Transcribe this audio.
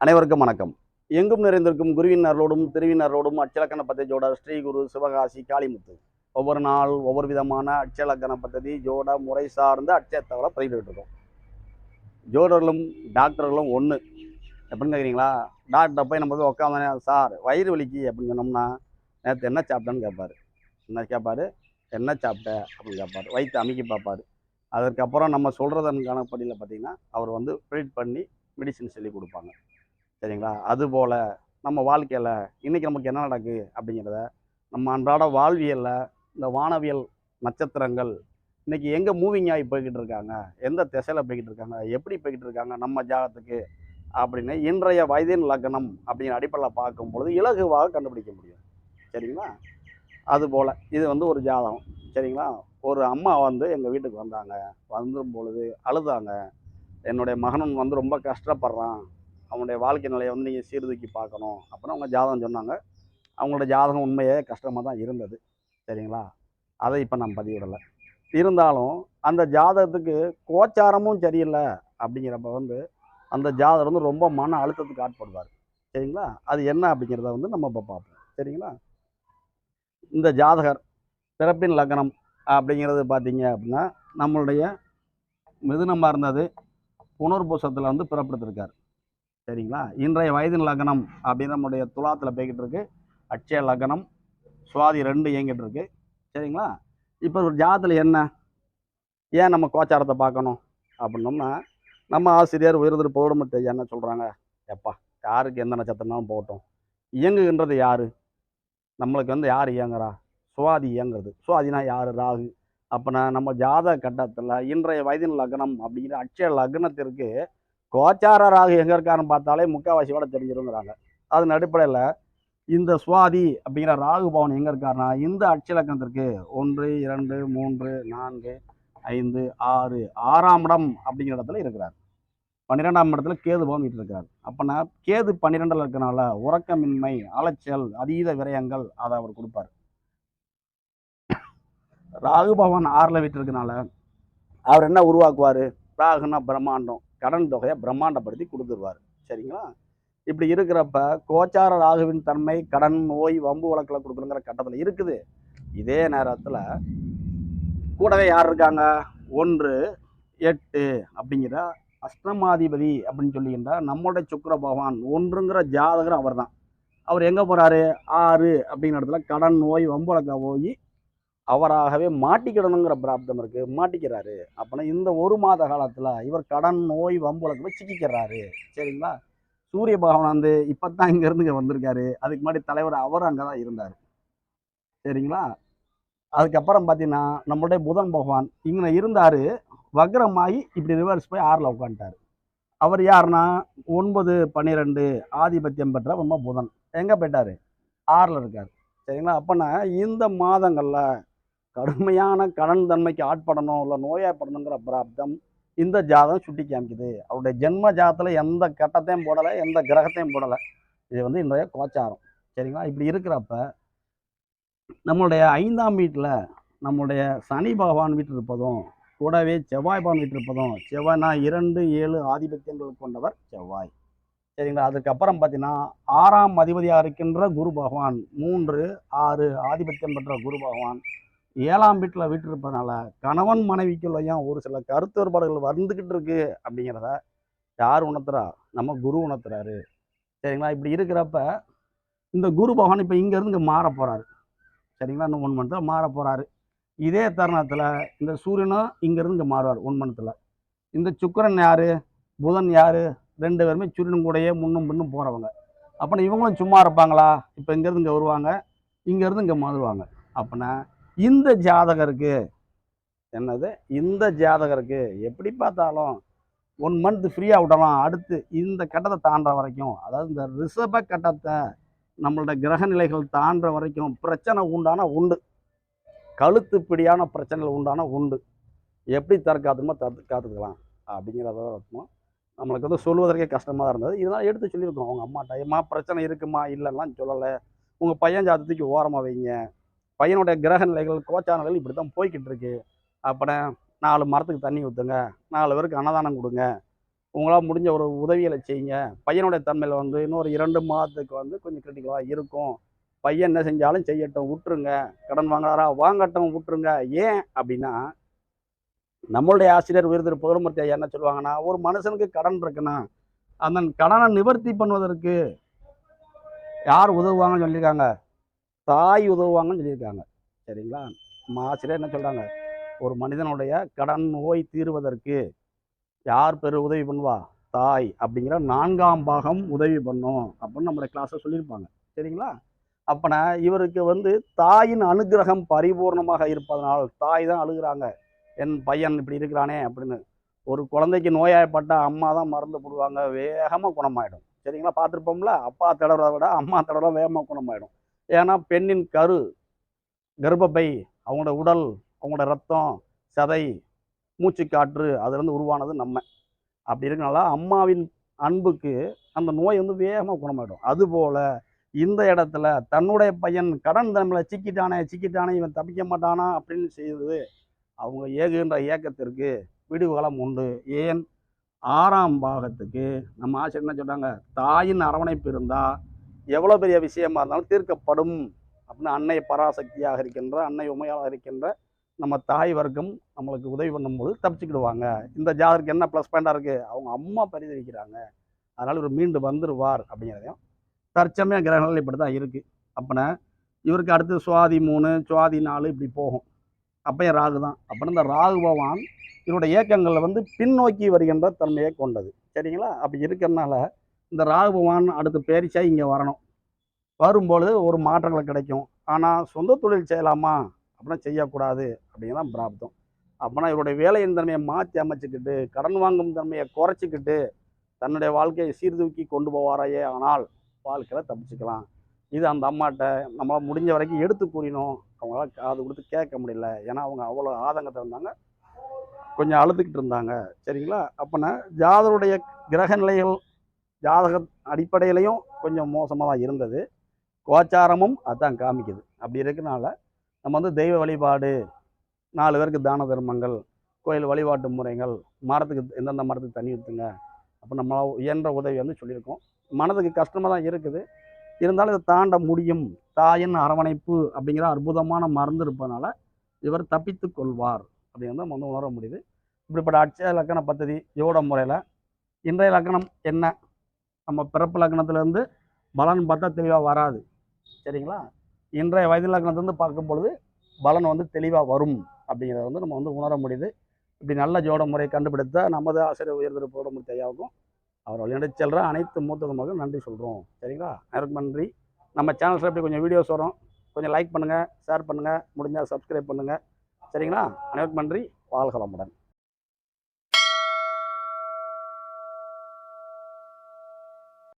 அனைவருக்கும் வணக்கம். எங்கும் நிறைந்திருக்கும் குருவினர்களோடும் திருவினர்களோடும் அச்சலக்கண பத்ததியோட ஸ்ரீ குரு சிவகாசி காளிமுத்து. ஒவ்வொரு நாள் ஒவ்வொரு விதமான அச்சலக்கண பத்ததி ஜோட முறை சார்ந்த அச்சத்தவரை பதிவிட்டு இருக்கோம். ஜோடர்களும் டாக்டர்களும் ஒன்று எப்படின்னு கேட்குறீங்களா டாக்டர் போய் நம்ம போய் உட்காந்து சார் வயிறு வலிக்கு அப்படின்னு சொன்னோம்னா நேற்று என்ன சாப்பிட்டேன்னு கேட்பார் என்ன கேட்பார் என்ன சாப்பிட்ட அப்படின்னு கேட்பாரு வயிற்று அமைக்கி பார்ப்பார். அதற்கப்புறம் நம்ம சொல்கிறதன் படியில் பார்த்தீங்கன்னா அவர் வந்து ப்ரீட் பண்ணி மெடிசின் சொல்லி கொடுப்பாங்க. சரிங்களா? அதுபோல் நம்ம வாழ்க்கையில் இன்றைக்கி நமக்கு என்ன நடக்குது அப்படிங்கிறத நம்ம அன்றாட வாழ்வியலில் இந்த வானவியல் நட்சத்திரங்கள் இன்றைக்கி எங்கே மூவிங் ஆகி போய்கிட்டு இருக்காங்க? எந்த திசையில் போய்கிட்டு இருக்காங்க? எப்படி போய்கிட்டு இருக்காங்க? நம்ம ஜாகத்துக்கு அப்படின்னு இன்றைய வயதின் லக்னம் அப்படிங்கிற அடிப்படையில் பார்க்கும் பொழுது இலகுவாக கண்டுபிடிக்க முடியும். சரிங்களா? அதுபோல் இது வந்து ஒரு ஜாதகம். சரிங்களா? ஒரு அம்மா வந்து எங்கள் வீட்டுக்கு வந்தாங்க. வந்துடும் பொழுது அழுதாங்க. என்னுடைய மகனும் வந்து ரொம்ப கஷ்டப்படுறான். அவனுடைய வாழ்க்கை நிலையை வந்து நீங்கள் சீர்தூக்கி பார்க்கணும் அப்படின்னு அவங்க ஜாதகம் சொன்னாங்க. அவங்களோட ஜாதகம் உண்மையே கஷ்டமாக தான் இருந்தது. சரிங்களா? அதை இப்போ நான் பதிவிடலை. இருந்தாலும் அந்த ஜாதகத்துக்கு கோச்சாரமும் சரியில்லை அப்படிங்கிறப்ப வந்து அந்த ஜாதகர் வந்து ரொம்ப மன அழுத்தத்துக்கு ஆட்படுவார். சரிங்களா? அது என்ன அப்படிங்கிறத வந்து நம்ம இப்போ பார்ப்போம். சரிங்களா? இந்த ஜாதகர் பிறப்பின் லக்னம் அப்படிங்கிறது பார்த்தீங்க அப்படின்னா நம்மளுடைய மிதுனமாக இருந்தது. புனர்பூசத்தில் வந்து பிறப்படுத்திருக்கார் சரிங்களா? இன்றைய வயதின் லக்னம் அப்படின்னு நம்முடைய துலாத்தில் போய்கிட்டு இருக்கு. அட்சய லக்னம் சுவாதி ரெண்டு இயங்கிட்டு இருக்கு. சரிங்களா? இப்போ ஒரு ஜாதத்தில் என்ன? ஏன் நம்ம கோச்சாரத்தை பார்க்கணும்? அப்படின்னோம்னா நம்ம ஆசிரியர் உயர்திரு பௌடமத்தை என்ன சொல்கிறாங்க எப்பா யாருக்கு எந்த நட்சத்திரம்னாலும் போகட்டும். இயங்குகின்றது யார்? நம்மளுக்கு வந்து யார் இயங்குறா? சுவாதி இயங்குறது. சுவாதினா யார்? ராகு. அப்போனா நம்ம ஜாத கட்டத்தில் இன்றைய வயதின் லக்னம் அப்படிங்கிற அட்சய லக்னத்திற்கு கோச்சார ராகு எங்கே இருக்காருன்னு பார்த்தாலே முக்கால்வாசியோட தெரிஞ்சிருங்கிறாங்க. அதன் அடிப்படையில் இந்த சுவாதி அப்படிங்கிற ராகு பவன் எங்கே இருக்காருன்னா இந்த அட்சலக்கத்திற்கு ஒன்று இரண்டு மூன்று நான்கு ஐந்து ஆறு ஆறாம் இடம் அப்படிங்கிற இடத்துல இருக்கிறார். பன்னிரெண்டாம் இடத்துல கேது பவன் வீட்டு இருக்கிறார் அப்போனா கேது பன்னிரெண்டில் இருக்கனால உறக்கமின்மை அலைச்சல் அதீத விரயங்கள் அதை அவர் கொடுப்பார். ராகு பவன் ஆறில் வீட்டு இருக்கனால அவர் என்ன உருவாக்குவார்? ராகுன்னா பிரம்மாண்டம். கடன் தொகையை பிரம்மாண்டப்படுத்தி கொடுத்துருவார். சரிங்களா? இப்படி இருக்கிறப்ப கோச்சார ராகுவின் தன்மை கடன் நோய் வம்பு வழக்கில் கொடுக்கணுங்கிற கட்டத்தில் இருக்குது. இதே நேரத்தில் கூடவே யார் இருக்காங்க? ஒன்று எட்டு அப்படிங்கிற அஷ்டமாதிபதி அப்படின்னு சொல்லிக்கின்ற நம்மளுடைய சுக்கர பகவான். ஒன்றுங்கிற ஜாதகர் அவர் தான் அவர் எங்கே போகிறாரு ஆறு அப்படிங்கிற இடத்துல கடன் நோய் வம்பு வழக்க போய் அவராகவே மாட்டிக்கிடணுங்கிற பிராப்தம் இருக்குது மாட்டிக்கிறாரு. அப்போனா இந்த ஒரு மாத காலத்தில் இவர் கடன் நோய் வம்புலக்குமே சிக்கிக்கிறாரு. சரிங்களா? சூரிய பகவான் வந்து இப்போ தான் இங்கேருந்து இங்கே வந்திருக்காரு. அதுக்கு முன்னாடி தலைவர் அவர் அங்கே தான் இருந்தார். சரிங்களா? அதுக்கப்புறம் பார்த்தீங்கன்னா நம்மளுடைய புதன் பகவான் இங்கே இருந்தார். வக்ரமாகி இப்படி ரிவர்ஸ் போய் ஆறில் உட்காந்துட்டார் அவர் யாருன்னா ஒன்பது பன்னிரெண்டு ஆதிபத்தியம் பெற்ற ரொம்ப புதன். எங்கே போயிட்டார்? ஆறில் இருக்கார். சரிங்களா? அப்போனா இந்த மாதங்களில் கடுமையான கடன் தன்மைக்கு ஆட்படணும் இல்லை நோயாப்படணுங்கிற பிராப்தம் இந்த ஜாதகம் சுட்டி காமிக்குது. அவருடைய ஜென்ம ஜாதத்தில் எந்த கட்டத்தையும் போடலை எந்த கிரகத்தையும் போடலை. இது வந்து இன்றைய கோச்சாரம். சரிங்களா? இப்படி இருக்கிறப்ப நம்மளுடைய ஐந்தாம் வீட்டில் நம்மளுடைய சனி பகவான் வீட்டில் இருப்பதும் கூடவே செவ்வாய் பகவான் வீட்டில் இருப்பதும் செவ்வாய்னா இரண்டு ஏழு ஆதிபத்தியங்கள் கொண்டவர் செவ்வாய். சரிங்களா? அதுக்கப்புறம் பார்த்தீங்கன்னா ஆறாம் அதிபதியாக இருக்கின்ற குரு பகவான் மூன்று ஆறு ஆதிபத்தியம் பெற்ற குரு பகவான் ஏழாம் வீட்டில் வீட்டிருப்பதனால கணவன் மனைவிக்குள்ளேயும் ஒரு சில கருத்து வேறுபாடுகள் வந்துக்கிட்டு இருக்கு அப்படிங்கிறத யார் உணர்த்துறா? நம்ம குரு உணர்த்துறாரு. சரிங்களா? இப்படி இருக்கிறப்ப இந்த குரு பகவான் இப்போ இங்கேருந்து இங்கே மாற போகிறாரு சரிங்களா? இன்னும் ஒன் மந்த்தில் மாற போகிறாரு இதே தருணத்தில் இந்த சூரியனும் இங்கேருந்து இங்கே மாறுவார் ஒன் மந்த்தில் இந்த சுக்கரன் யார்? புதன் யார்? ரெண்டு பேருமே சூரியன் கூடயே முன்னும் பின்னும் போகிறவங்க அப்போ இவங்களும் சும்மா இருப்பாங்களா? இப்போ இங்கேருந்து இங்கே வருவாங்க இங்கேருந்து இங்கே மாறுவாங்க. அப்படின்னா இந்த ஜாதகருக்கு என்னது? இந்த ஜாதகருக்கு எப்படி பார்த்தாலும் ஒன் மந்த் ஃப்ரீயாக விடலாம். அடுத்து இந்த கட்டத்தை தாண்டுற வரைக்கும் அதாவது இந்த ரிஷப கட்டத்தை நம்மளோட கிரக நிலைகள் தாண்டுற வரைக்கும் பிரச்சனை உண்டான உண்டு. கழுத்து பிடியான பிரச்சனைகள் உண்டான உண்டு. எப்படி தற்காத்துமோ தற்று காத்துக்கலாம். அப்படிங்கிறத இருக்கும் நம்மளுக்கு வந்து சொல்வதற்கே கஷ்டமாக தான் இருந்தது. இதெல்லாம் எடுத்து சொல்லியிருக்கோம். அவங்க அம்மாட்ட ஏம்மா பிரச்சனை இருக்குமா? இல்லைலாம் சொல்லலை. உங்கள் பையன் ஜாதத்துக்கு ஓரமாக வைங்க. பையனுடைய கிரக நிலைகள் கோச்சார நிலைகள் இப்படி தான் போய்கிட்டு இருக்கு அப்புறம் நாலு மரத்துக்கு தண்ணி ஊற்றுங்க நாலு பேருக்கு அன்னதானம் கொடுங்க. உங்களால் முடிஞ்ச ஒரு உதவிகளை செய்யுங்க. பையனுடைய தன்மையில் வந்து இன்னொரு இரண்டு மாதத்துக்கு வந்து கொஞ்சம் கிரிட்டிக்கலாக இருக்கும். பையன் என்ன செஞ்சாலும் செய்யட்டும் விட்டுருங்க. கடன் வாங்குறாரா வாங்கட்டும் விட்டுருங்க. ஏன் அப்படின்னா நம்மளுடைய ஆசிரியர் உயர்திரு புகழ்மூர்த்தி ஐயா என்ன சொல்லுவாங்கன்னா ஒரு மனுஷனுக்கு கடன் இருக்குன்னா அந்த கடனை நிவர்த்தி பண்ணுவதற்கு யார் உதவுவாங்கன்னு சொல்லியிருக்காங்க. தாய் உதவுவாங்கன்னு சொல்லியிருக்காங்க. சரிங்களா? மாசிலே ஆசிரியர் என்ன சொல்கிறாங்க ஒரு மனிதனுடைய கடன் நோய் தீர்வதற்கு யார் பெரு உதவி பண்ணுவா? தாய் அப்படிங்கிற நான்காம் பாகம் உதவி பண்ணும் அப்படின்னு நம்மளுடைய கிளாஸை சொல்லியிருப்பாங்க. சரிங்களா? அப்பனா இவருக்கு வந்து தாயின் அனுகிரகம் பரிபூர்ணமாக இருப்பதனால் தாய் தான் அழுகிறாங்க. என் பையன் இப்படி இருக்கிறானே அப்படின்னு ஒரு குழந்தைக்கு நோயாய்ப்பட்ட அம்மா தான் மருந்து போடுவாங்க. வேகமாக குணமாயிடும். சரிங்களா? பார்த்துருப்போம்ல? அப்பா தடவை விட அம்மா தடவை வேகமாக குணமாயிடும். ஏன்னா பெண்ணின் கரு கர்ப்பப்பை அவங்களோட உடல் அவங்களோட ரத்தம் சதை மூச்சுக்காற்று அதுலேருந்து உருவானது நம்ம. அப்படி இருக்கனால அம்மாவின் அன்புக்கு அந்த நோய் வந்து வேகமாக குணமாயிடும். அதுபோல் இந்த இடத்துல தன்னுடைய பையன் கடன் நம்மளை சிக்கிட்டானே சிக்கிட்டானே இவன் தப்பிக்க மாட்டானா அப்படின்னு செய்தது அவங்க ஏகுகின்ற ஏக்கத்திற்கு விடுகலம் உண்டு. ஏன்? ஆறாம் பாகத்துக்கு நம்ம ஆசிரியர் என்ன சொல்கிறாங்க தாயின் அரவணைப்பு இருந்தால் எவ்வளோ பெரிய விஷயமா இருந்தாலும் தீர்க்கப்படும் அப்படின்னு அன்னை பராசக்தியாக இருக்கின்ற அன்னை உமையாக இருக்கின்ற நம்ம தாய் வர்க்கம் நம்மளுக்கு உதவி பண்ணும்போது தப்பிச்சுக்கிடுவாங்க. இந்த ஜாதருக்கு என்ன ப்ளஸ் பாயிண்டாக இருக்குது அவங்க அம்மா பரிதவிக்கிறாங்க. அதனால் இவர் மீண்டு வந்துடுவார் அப்படிங்கிறதையும் தற்சமயம் கிரகங்கள் இப்படி தான் இருக்குது அப்போனா இவருக்கு அடுத்து சுவாதி மூணு சுவாதி நாலு இப்படி போகும். அப்பயும் ராகு தான். அப்படின்னா இந்த ராகு பகவான் இவருடைய இயக்கங்களில் வந்து பின்னோக்கி வருகின்ற தன்மையை கொண்டது. சரிங்களா? அப்படி இருக்கிறனால இந்த ராகு பகவான் அடுத்து பேரிச்சா இங்கே வரணும். வரும்பொழுது ஒரு மாற்றங்கள் கிடைக்கும். ஆனால் சொந்த தொழில் செய்யலாமா? அப்படின்னா செய்யக்கூடாது. அப்படிங்கிறதான் பிராப்தம். அப்படின்னா இவருடைய வேலையின் தன்மையை மாற்றி அமைச்சிக்கிட்டு கடன் வாங்கும் தன்மையை குறைச்சிக்கிட்டு தன்னுடைய வாழ்க்கையை சீர்தூக்கி கொண்டு போவாரையே ஆனால் வாழ்க்கையில் தப்பிச்சுக்கலாம். இது அந்த அம்மாட்ட நம்மளால் முடிஞ்ச வரைக்கும் எடுத்து கூறினோம். அவங்களால காது கொடுத்து கேட்க முடியல. ஏன்னா அவங்க அவ்வளோ ஆதங்கத்தை இருந்தாங்க. கொஞ்சம் அழுதுகிட்டு இருந்தாங்க. சரிங்களா? அப்போனா ஜாதருடைய கிரக நிலைகள் ஜாதக அடிப்படையிலையும் கொஞ்சம் மோசமாக தான் இருந்தது. கோச்சாரமும் அதான் காமிக்குது. அப்படி இருக்கிறனால நம்ம வந்து தெய்வ வழிபாடு நாலு பேருக்கு தான தர்மங்கள் கோயில் வழிபாட்டு முறைகள் மரத்துக்கு எந்தெந்த மரத்துக்கு தண்ணி ஊற்றுங்க அப்போ நம்மளால் இயன்ற உதவி வந்து சொல்லியிருக்கோம். மனதுக்கு கஷ்டமாக தான் இருக்குது. இருந்தாலும் இதை தாண்ட முடியும். தாயின் அரவணைப்பு அப்படிங்கிற அற்புதமான மருந்து இருப்பதனால இவர் தப்பித்து கொள்வார். அப்படிங்கிறத நம்ம வந்து உணர முடியுது. இப்படிப்பட்ட அட்சய லக்கண பദ്ധதி யோட முறையில் இன்றைய லக்கணம் என்ன? நம்ம பிறப்பு லக்னத்துலேருந்து பலன் பார்த்தா தெளிவாக வராது. சரிங்களா? இன்றைய வயது லக்னத்துலேருந்து பார்க்கும் பொழுது பலன் வந்து தெளிவாக வரும் அப்படிங்கிறத வந்து நம்ம வந்து உணர முடியுது. இப்படி நல்ல ஜோட முறையை கண்டுபிடித்த நமது ஆசிரியர் உயர்திரு போடமுடி ஐயாவுக்கும் அவர் வழிநடத்தி செல்கிற அனைத்து மூத்தவர்களுக்கும் நன்றி சொல்கிறோம் சரிங்களா? நேருக்கு நன்றி. நம்ம சேனல்ஸில் இப்படி கொஞ்சம் வீடியோஸ் வரும். கொஞ்சம் லைக் பண்ணுங்கள் ஷேர் பண்ணுங்கள் முடிஞ்சால் சப்ஸ்கிரைப் பண்ணுங்கள் சரிங்களா? அனைவருக்கும் நன்றி. வாழ்கலமுடன்